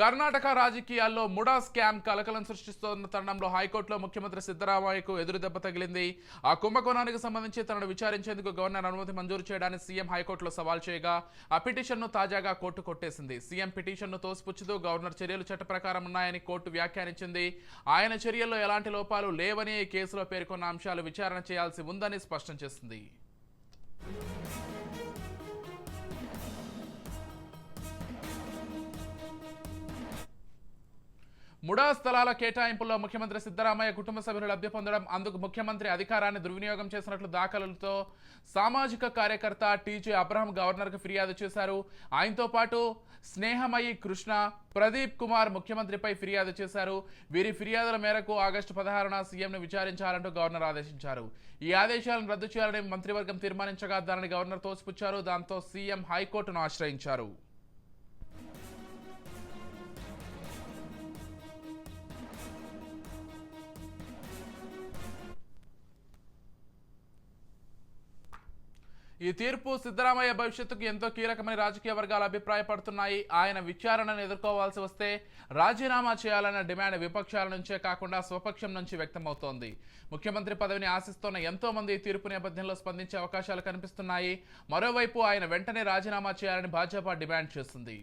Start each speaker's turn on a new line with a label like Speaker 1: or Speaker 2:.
Speaker 1: కర్ణాటక రాజకీయాల్లో MUDA scam కలకలం సృష్టిస్తోన్న తరుణంలో హైకోర్టులో ముఖ్యమంత్రి సిద్దరామయ్యకు ఎదురు దెబ్బ తగిలింది. ఆ కుంభకోణానికి సంబంధించి తనను విచారించేందుకు గవర్నర్ అనుమతి మంజూరు చేయడానికి సీఎం హైకోర్టులో సవాల్ చేయగా ఆ పిటిషన్ను తాజాగా కోర్టు కొట్టేసింది. సీఎం పిటిషన్ను తోసిపుచ్చుతూ గవర్నర్ చర్యలు చట్ట ప్రకారం ఉన్నాయని కోర్టు వ్యాఖ్యానించింది. ఆయన చర్యల్లో ఎలాంటి లోపాలు లేవని కేసులో పేర్కొన్న అంశాలు విచారణ చేయాల్సి ఉందని స్పష్టం చేసింది. ముడా స్థలాల కేటాయింపుల్లో ముఖ్యమంత్రి సిద్దరామయ్య కుటుంబ సభ్యులు లబ్ధి పొందడం అందుకు ముఖ్యమంత్రి అధికారాన్ని దుర్వినియోగం చేసినట్లు దాఖలతో సామాజిక కార్యకర్త టీజే అబ్రహం గవర్నర్కు ఫిర్యాదు చేశారు. ఆయనతో పాటు స్నేహమయి కృష్ణ ప్రదీప్ కుమార్ ముఖ్యమంత్రిపై ఫిర్యాదు చేశారు. వీరి ఫిర్యాదుల మేరకు ఆగస్టు పదహారున సీఎంను విచారించాలంటూ గవర్నర్ ఆదేశించారు. ఈ ఆదేశాలను రద్దు చేయాలని మంత్రివర్గం తీర్మానించగా దానిని గవర్నర్ తోసిపుచ్చారు. దాంతో సీఎం హైకోర్టును ఆశ్రయించారు. ఈ తీర్పు సిద్ధరామయ్య భవిష్యత్తుకు ఎంతో కీలకమని రాజకీయ వర్గాలు అభిప్రాయపడుతున్నాయి. ఆయన విచారణను ఎదుర్కోవాల్సి వస్తే రాజీనామా చేయాలన్న డిమాండ్ విపక్షాల నుంచే కాకుండా స్వపక్షం నుంచి వ్యక్తమవుతోంది. ముఖ్యమంత్రి పదవిని ఆశిస్తున్న ఎంతో మంది ఈ తీర్పు నేపథ్యంలో స్పందించే అవకాశాలు కనిపిస్తున్నాయి. మరోవైపు ఆయన వెంటనే రాజీనామా చేయాలని భాజపా డిమాండ్ చేస్తుంది